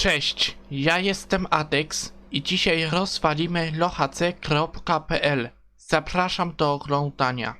Cześć, ja jestem Adex i dzisiaj rozwalimy lohac.pl. Zapraszam do oglądania.